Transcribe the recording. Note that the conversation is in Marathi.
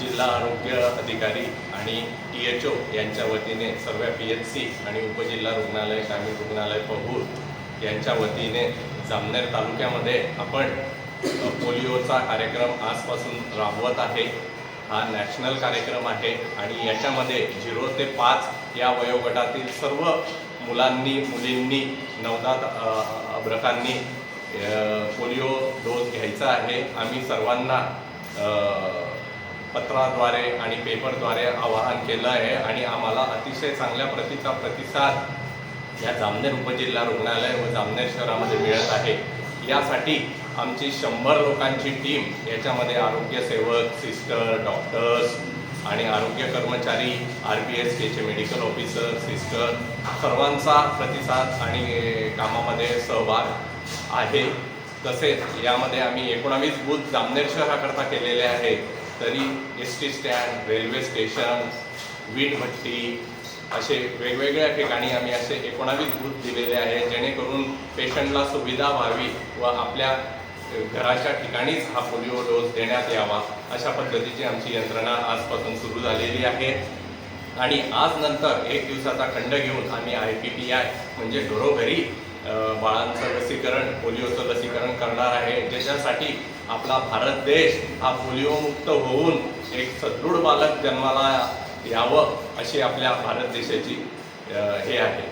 जिल्हा आरोग्य अधिकारी आणि टी एच ओ यांच्या वतीने सर्व पी एच सी आणि उपजिल्हा रुग्णालय ग्रामीण रुग्णालय पहूर यांच्या वतीने जामनेर तालुक्यामध्ये आपण पोलिओचा कार्यक्रम आजपासून राबवत आहे. हा नॅशनल कार्यक्रम आहे आणि याच्यामध्ये झिरो ते पाच या वयोगटातील सर्व मुलांनी मुलींनी नवजात अब्रकांनी पोलिओ डोस घ्यायचा आहे. आम्ही सर्वांना पत्राद्वारे आणि पेपरद्वारे आवाहन केलं आहे आणि आम्हाला अतिशय चांगल्या प्रतीचा प्रतिसाद या जामनेर उपजिल्हा रुग्णालय व जामनेर शहरामध्ये मिळत आहे. यासाठी आमची शंभर लोकांची टीम याच्यामध्ये आरोग्य सेवक सिस्टर डॉक्टर्स आणि आरोग्य कर्मचारी आर बी एस केचे मेडिकल ऑफिसर सिस्टर सर्वांचा प्रतिसाद आणि कामामध्ये सहभाग आहे. तसेच यामध्ये आम्ही एकोणावीस बूथ जामनेर शहराकरता केलेले आहे तरी S T stand railway station वीट भट्टी असे वेगवेगळ्या ठिकाणी आम्ही असे एकोणावीस बूथ दिलेले आहे जेणेकरून पेशंटला सुविधा व्हावी व आपल्या घराच्या ठिकाणीच हा पोलिओ डोस देण्यात यावा अशा पद्धतीची आमची यंत्रणा आजपासून सुरू झालेली आहे. आणि आज नंतर एक दिवसाचा खंड घेऊन आम्ही आय पी पी आय म्हणजे घरोघरी बाळांचं लसीकरण पोलिओचं लसीकरण करणार आहे. ज्याच्यासाठी आपला भारत देश हा पोलिओमुक्त होऊन एक सदृढ बालक जन्माला यावं अशी आपल्या भारत देशाची हे आहे.